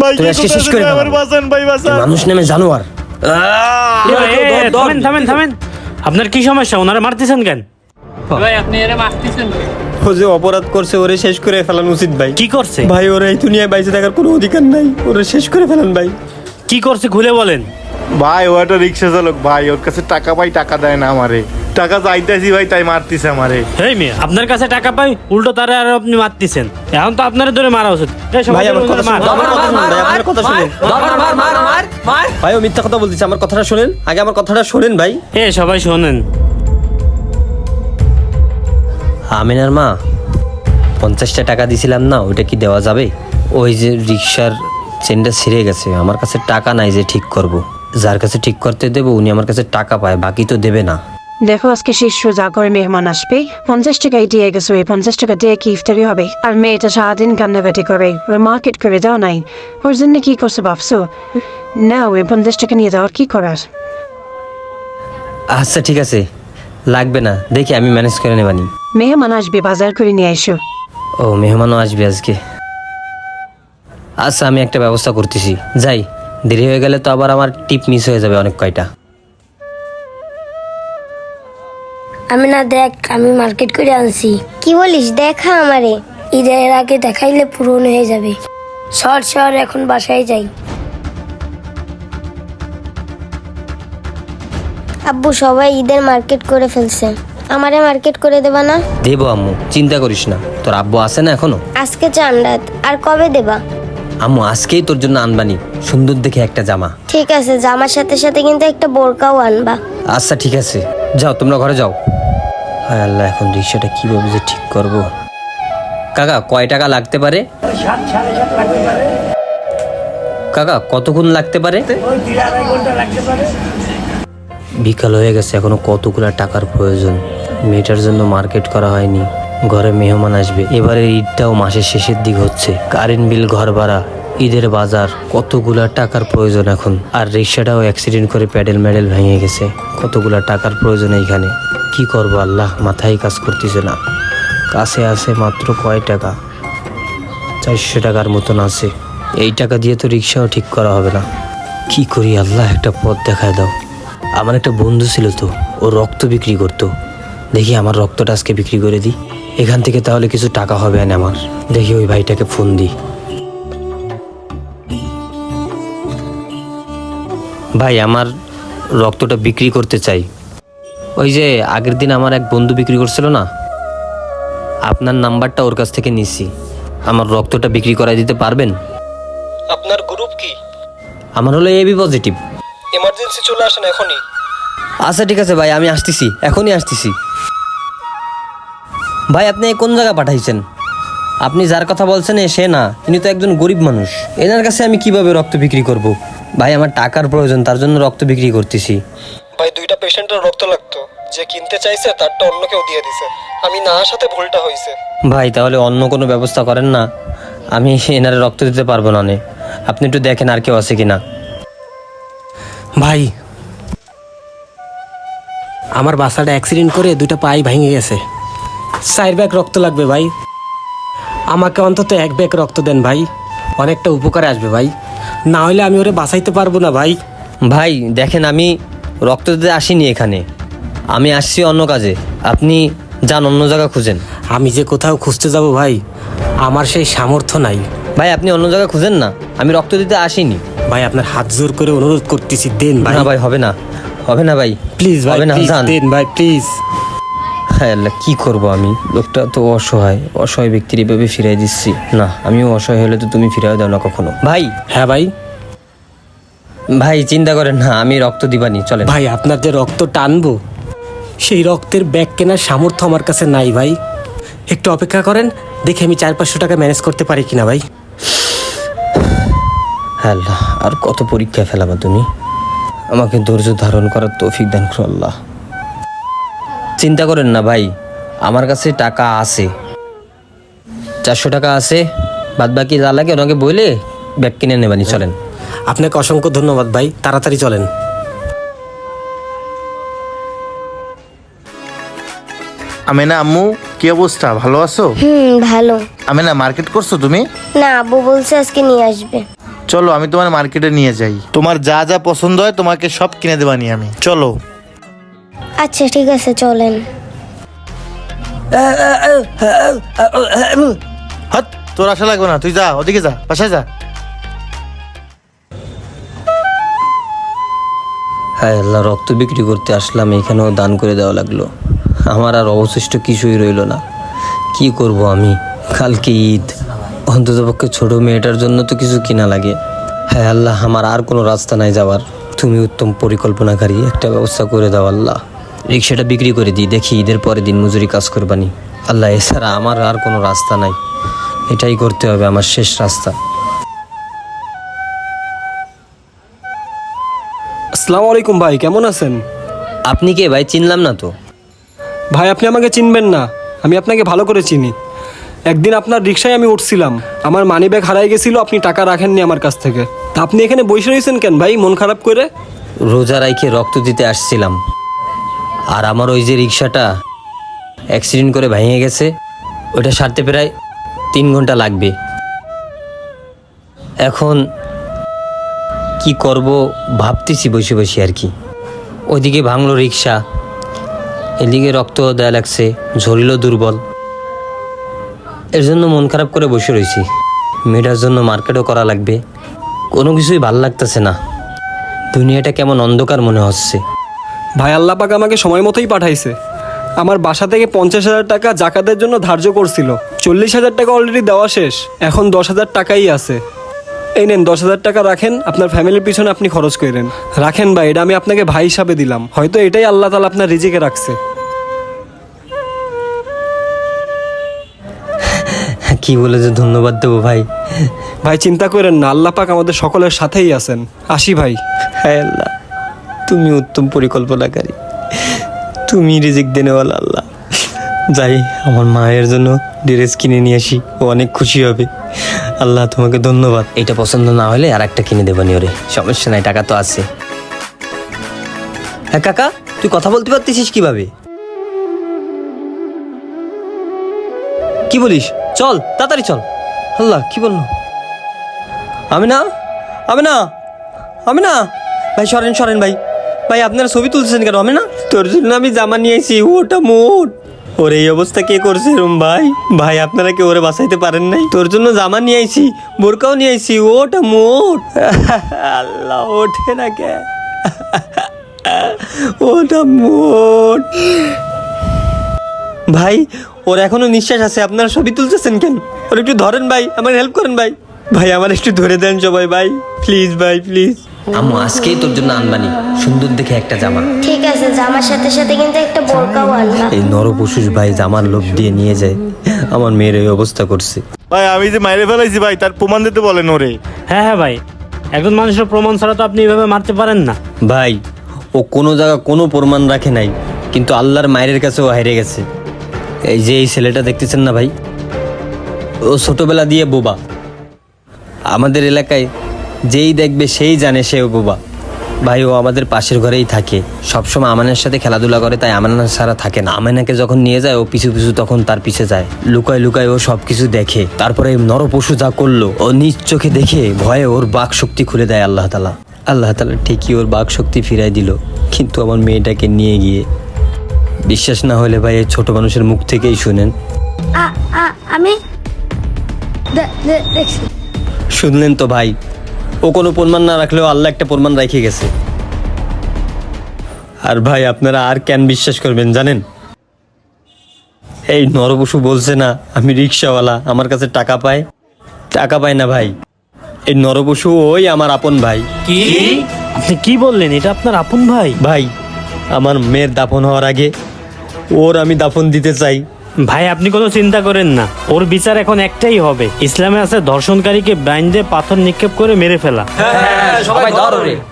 ভাই তুই আজকে শেষ করে আমার বাঁচান ভাই বাঁচান মানুষ নামে জানোয়ার। এ ভাই, এ, এ, থামেন থামেন থামেন। আপনার কি সমস্যা? ওনারা মারতেছেন কেন? ভাই আপনি এরা মারতেছেন ও যে অপরাধ করছে ওরে শেষ করে ফেলানো উচিত ভাই। কি করছে? ভাই ওরা এই দুনিয়ায় বাইচে থাকার কোনো অধিকার নাই। ওরে শেষ করে ফেলান ভাই। কি করছে খুলে বলেন। ভাই ও একটা রিক্সা চালক ভাই ওর কাছে টাকা পাই টাকা দেয় না আমারে। টাকা চাইতেছি ভাই তাই মারতিছে আমারে। হেই মেয়ে আপনার কাছে টাকা পাই উল্টো তারা আর আপনি মারতেছেন। এখন তো আপনার ধরে মারা উচিত। এই সবাই ভাই আমার কথা শুনুন আমার কথা শুনুন ভাই আপনার কথা শুনুন। ভাই ও মিথ্যা কথা বলতেছে আমার কথাটা শোনেন। আগে আমার কথাটা শোনেন ভাই। এ সবাই শোনেন। আমিনার মা পঞ্চাশটা টাকা দিছিলাম না ওইটা কি দেওয়া যাবে? ওই যে রিক্সার চেনটা ছিঁড়ে গেছে আমার কাছে টাকা নাই যে ঠিক করব। যার কাছে ঠিক করতে দেবো উনি আমার কাছে টাকা পায় বাকি তো দেবে না। দেখো আজকে শীর্ষ যা করে মেহমান আসবে পঞ্চাশ টাকায় দিয়ে গেছো ওই পঞ্চাশ টাকা দিয়ে কি ইফতারি হবে? আর মেয়েটা সারাদিন কান্নাকাটি করে ওর মার্কেট করে দাও নাই। ওর জন্য কি করছ ভাবছ? না ওই পঞ্চাশ টাকা নিয়ে যাওয়ার কি করার? আচ্ছা ঠিক আছে। লাগবে না দেখি আমি ম্যানেজ করে নেবানি মেহমান আসবে বাজার করে নিয়ে এসো ও মেহমানও আসবে আজকে। আচ্ছা আমি একটা ব্যবস্থা করতেছি। যাই দেরি হয়ে গেলে তো আবার আমার টিপ মিস হয়ে যাবে অনেক কয়টা। আমি না দেখ আমি মার্কেট করে আনছি। কি বলিস? দেখা আমারে। ঈদের আগে দেখাইলে পূরণ হয়ে যাবে। সর সর এখন বাসায় যাই। আব্বু সবাই ঈদের মার্কেট করে ফেলছে। আমারে মার্কেট করে দেবা না? দেবো আম্মু চিন্তা করিস না। তোর আব্বু আছে না এখনও? আজকে চান রাত আর কবে দেবা? আম্মু আজকেই তোর জন্য আনবানি সুন্দর দেখে একটা জামা। ঠিক আছে জামার সাথে সাথে কিন্তু একটা বোরকাও আনবা। আচ্ছা ঠিক আছে। যাও তোমরা ঘরে যাও। হায় আল্লাহ, এখন রিক্সাটা কীভাবে যে ঠিক করব? কাকা, কয় টাকা লাগতে পারে? কাকা, কতক্ষণ লাগতে পারে? বিকাল হয়ে গেছে, এখনও কতগুলো টাকার প্রয়োজন। মেয়েটার জন্য মার্কেট করা হয়নি, ঘরে মেহমান আসবে। এবারে ঈদটাও মাসের শেষের দিক হচ্ছে। কারেন্ট বিল, ঘর ভাড়া। ঈদের বাজার, কতগুলা টাকার প্রয়োজন এখন? আর রিক্সাটাও অ্যাক্সিডেন্ট করে প্যাডেল ম্যাডেল ভেঙে গেছে। কতগুলা টাকার প্রয়োজন এইখানে? কি করব আল্লাহ, মাথায় কাজ করতেছে না। কাছে আছে মাত্র কয় টাকা? চারশো টাকার মতন আছে। এই টাকা দিয়ে তো রিক্সাও ঠিক করা হবে না। কি করি আল্লাহ, একটা পথ দেখায় দাও। আমার একটা বন্ধু ছিল তো, ও রক্ত বিক্রি করতো। দেখি আমার রক্তটা আজকে বিক্রি করে দিই। এখান থেকে তাহলে কিছু টাকা হবে আমার। দেখি ওই ভাইটাকে ফোন দিই। ভাই আমার রক্তটা বিক্রি করতে চাই। ওই যে আগের দিন আমার এক বন্ধু বিক্রি করছিল না? আপনার নাম্বারটা ওর কাছ থেকে নিছি। আমার রক্তটা বিক্রি করাই দিতে পারবেন? আপনার গ্রুপ কি? আমার হলো এবি পজিটিভ। এমার্জেন্সি চলে আসেন এখনই? আচ্ছা ঠিক আছে ভাই আমি আসতেছি। এখনই আসতেছি। ভাই আপনি কোন জায়গা পাঠাইছেন? আপনি যার কথা বলছেন এ সে না। তিনি তো একজন গরিব মানুষ। এনার কাছে আমি কীভাবে রক্ত বিক্রি করব? ভাই আমার টাকার প্রয়োজন তার জন্য রক্ত বিক্রি করতেছি। ভাই দুইটা পেশেন্টের রক্ত লাগতো। যে কিনতে চাইছে তারটা অন্য কেউ দিয়ে দিছে। আমি না আসাতে ভুলটা হয়েছে ভাই তাহলে অন্য কোনো ব্যবস্থা করেন না। আমি এনারে রক্ত দিতে পারব না নে। আপনি একটু দেখেন আর কেউ আছে কিনা। ভাই আমার বাসাটা অ্যাক্সিডেন্ট করে দুটো পাই ভেঙে গেছে। চার ব্যাগ রক্ত লাগবে ভাই। আমাকে অন্তত এক ব্যাগ রক্ত দেন ভাই। অনেকটা উপকারে আসবে ভাই। না হলে আমি ওরে বাঁচাইতে পারব না ভাই। ভাই দেখেন আমি রক্ত দিতে আসিনি এখানে। আমি আসছি অন্য কাজে। আপনি যান অন্য জায়গা খুঁজেন। আমি যে কোথাও খুঁজতে যাব ভাই আমার সেই সামর্থ্য নাই। ভাই আপনি অন্য জায়গা খুঁজেন না। আমি রক্ত দিতে আসিনি। ভাই আপনার হাত জোর করে অনুরোধ করতেছি দেন ভাই না ভাই। হবে না। হবে না ভাই। প্লিজ ভাই হবে না দেন ভাই প্লিজ হ্যাঁ আল্লাহ? কি করব আমি? লোকটা তো অসহায়। অসহায় ব্যক্তির এভাবে ফিরাই দিচ্ছি। না আমিও অসহায় হলে তো তুমি ফিরাই দাও না কখনো। ভাই! হ্যাঁ ভাই। ভাই চিন্তা করেন না আমি রক্ত দিবানি চলে ভাই আপনার যে রক্ত টানবো সেই রক্তের ব্যাগ কেনার সামর্থ্য আমার কাছে নাই ভাই। একটু অপেক্ষা করেন দেখে আমি চার পাঁচশো টাকা ম্যানেজ করতে পারি কিনা ভাই। হ্যাঁ আল্লাহ আর কত পরীক্ষায় ফেলাবা তুমি? আমাকে ধৈর্য ধারণ করার তৌফিক দান করো আল্লাহ। চিন্তা করেন না ভাই আমার কাছে টাকা আছে। চারশো টাকা আছে বাদ বাকি যা লাগে ওনাকে বলে ব্যাগ কিনে নেবানি চলেন। আপনাকে অসংখ্য ধন্যবাদ ভাই তাড়াতাড়ি চলেন। আমিনা আম্মু কি অবস্থা? ভালো আছো? হুম ভালো। আমি না মার্কেট করছ তুমি? না আব্বু বলছে আজকে নিয়ে আসবে। চলো আমি তোমার মার্কেটে নিয়ে যাই। তোমার যা যা পছন্দ হয় তোমাকে সব কিনে দেবানি আমি। চলো। আচ্ছা ঠিক আছে চলেন। হাত তোর আশা লাগবে না তুই যা ওদিকে যা বাসায় যা। হ্যাঁ আল্লাহ রক্ত বিক্রি করতে আসলাম এখানেও দান করে দেওয়া লাগল। আমার আর অবশিষ্ট কিছুই রইল না। কি করব আমি? কালকে ঈদ। অন্ততপক্ষে ছোট মেয়েটার জন্য তো কিছু কিনা লাগে। হ্যাঁ আল্লাহ আমার আর কোনো রাস্তা নাই যাওয়ার। তুমি উত্তম পরিকল্পনাকারী একটা ব্যবস্থা করে দাও আল্লাহ। রিক্সাটা বিক্রি করে দিই দেখি ঈদের পরের দিন মজুরি কাজ করবানি। আল্লাহ এছাড়া আমার আর কোনো রাস্তা নাই। এটাই করতে হবে আমার শেষ রাস্তা। আসসালামু আলাইকুম ভাই কেমন আছেন? আপনি কে ভাই? চিনলাম না তো। ভাই আপনি আমাকে চিনবেন না। আমি আপনাকে ভালো করে চিনি। একদিন আপনার রিক্সায় আমি উঠছিলাম। আমার মানি ব্যাগ হারাই গেছিল আপনি টাকা রাখেননি আমার কাছ থেকে। তা আপনি এখানে বসে রয়েছেন কেন ভাই মন খারাপ করে? রোজা রাইখে রক্ত দিতে আসছিলাম। আর আমার ওই যে রিক্সাটা অ্যাক্সিডেন্ট করে ভেঙে গেছে ওটা সারতে প্রায় তিন ঘণ্টা লাগবে। এখন কি করব ভাবতেছি বসে বসে আর কি। ওইদিকে ভাঙলো রিক্সা এদিকে রক্ত দেয়া লাগছে, ঝরিল দুর্বল। এর জন্য মন খারাপ করে বসে রয়েছি। মেয়েটার জন্য মার্কেটও করা লাগবে। কোনো কিছুই ভালো লাগতেছে না। দুনিয়াটা কেমন অন্ধকার মনে হচ্ছে। ভাই আল্লাহ পাক আমাকে সময় মতোই পাঠাইছে। আমার বাসা থেকে পঞ্চাশ হাজার টাকা জাকাতের জন্য ধার্য করছিল। চল্লিশ হাজার টাকা অলরেডি দেওয়া শেষ। এখন দশ হাজার টাকাই আছে। এই নেন দশ হাজার টাকা রাখেন আপনার ফ্যামিলির পিছনে আপনি খরচ করেন রাখেন ভাই এটা আমি আপনাকে ভাই হিসাবে দিলাম। হয়তো এটাই আল্লাহ তালা আপনার রিজিকে রাখছে। কি বলে যে ধন্যবাদ দেবো ভাই। ভাই চিন্তা করেন না আল্লাহ পাক আমাদের সকলের সাথেই আছেন। আসি ভাই। হ্যাঁ আল্লাহ। তুমি উত্তম পরিকল্পনাকারী। তুমি রিজিক দেনেওয়ালা আল্লাহ। যাই, আমার মায়ের জন্য ড্রেস কিনে নিয়ে আসি, ও অনেক খুশি হবে। আল্লাহ তোমাকে ধন্যবাদ। এটা পছন্দ না হলে আর একটা কিনে দেবানি ওরে সমস্যা নাই, টাকা তো আছে। হ্যাঁ কাকা, তুই কথা বলতে পারতেছিস কীভাবে? কি বলিস? চল, তাড়াতাড়ি চল। আল্লাহ, কি বলল? আমি না আমি না আমি না ভাই, সরেন সরেন ভাই। ভাই, আপনারা ছবি তুলছেন কেন? আমি না তোর জন্য আমি জামা নিয়ে আইছি। ওটা মোট ওর এই অবস্থা কে করছে রুম ভাই? ভাই, আপনারা কি ওরে বাঁচাইতে পারেন নাই? তোর জন্য জামা নিয়ে আইছি, বোরকাও নিয়ে আইছি। ওটা মোট আল্লাহ, ওঠে না কে? ওটা মোট ভাই, ওর এখনও নিঃশ্বাস আছে। আপনারা ছবি তুলতেছেন কেন? ওর একটু ধরেন ভাই, আমার হেল্প করেন ভাই। ভাই, আমার একটু ধরে দেন সবাই ভাই। প্লিজ ভাই প্লিজ আমু আজকেই তোর জন্য আনবানি। সুন্দর দেখে একটা জামা। ঠিক আছে জামার সাথে সাথে কিন্তু একটা বোরকাও আনবা। এই নরপশুষ ভাই জামার লোভ দিয়ে নিয়ে যায়। আমার মেয়ের এই অবস্থা করছে। ভাই আমি যে মাইরে ফেলাইছি ভাই তার প্রমাণ দিতে বলেন ওরে। হ্যাঁ হ্যাঁ ভাই একজন মানুষের প্রমাণ ছাড়া তো আপনি এভাবে মারতে পারেন না। ভাই ও কোনো জায়গা কোনো প্রমাণ রাখে নাই কিন্তু আল্লাহর মায়ের কাছে ও হেরে গেছে। এই যে এই ছেলেটা দেখতেছেন না ভাই? ও ছোটবেলা দিয়ে বোবা। আমাদের এলাকায় যেই দেখবে সেই জানে সেও বোবা ভাই ও আমাদের পাশের ঘরেই থাকে। সবসময় আমানের সাথে খেলাধুলা করে তাই আমানা সারা থাকে না। আমানাকে যখন নিয়ে যায় ও পিছু পিছু তখন তার পিছে যায়। লুকায় লুকায় ও সব কিছু দেখে। তারপরে নরপশু যা করল ও নিজ চোখে দেখে ভয়ে ওর বাক শক্তি খুলে দেয় আল্লাহ তালা আল্লাহ তালা ঠিকই ওর বাক শক্তি ফিরাই দিল। কিন্তু আমার মেয়েটাকে নিয়ে গিয়ে বিশ্বাস না হলে ভাই এই ছোট মানুষের মুখ থেকেই শুনেন। আমি শুনলেন তো ভাই? ও কোনো প্রমাণ না রাখলেও আল্লাহ একটা প্রমাণ রেখে গেছে। আর ভাই আপনারা আর কেন বিশ্বাস করবেন জানেন? এই নরবসু বলছে না আমি রিক্সাওয়ালা আমার কাছে টাকা পায়। টাকা পায় না ভাই। এই নরবসু ওই আমার আপন ভাই। কি? আপনি কি বললেন? এটা আপনার আপন ভাই? ভাই আমার মেয়ের দাফন হওয়ার আগে ওর আমি দাফন দিতে চাই। ভাই আপনি কোনো চিন্তা করেন না ওর বিচার এখন একটাই হবে ইসলামে আছে ধর্ষণকারীকে বাইন্দে পাথর নিক্ষেপ করে মেরে ফেলা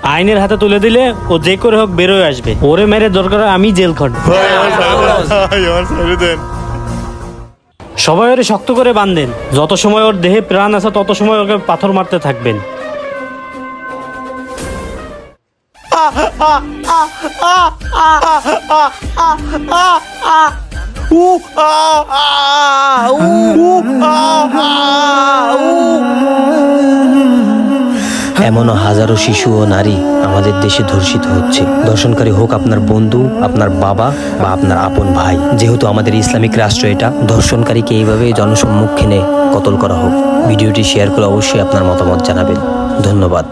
আইনের হাতে তুলে দিলে ও যে করে হোক বেরোয় আসবে ওরে মেরে দরকার হয় আমি জেল দেন সবাই ওরে শক্ত করে বাঁধেন যত সময় ওর দেহে প্রাণ আছে তত সময় ওকে পাথর মারতে থাকবেন আ আ এমনও হাজারো শিশু ও নারী আমাদের দেশে ধর্ষিত হচ্ছে। ধর্ষণকারী হোক আপনার বন্ধু, আপনার বাবা বা আপনার আপন ভাই। যেহেতু আমাদের ইসলামিক রাষ্ট্র এটা, ধর্ষণকারীকে এইভাবে জনসম্মুখে কতল করা হোক। ভিডিওটি শেয়ার করে অবশ্যই আপনার মতামত জানাবেন। ধন্যবাদ।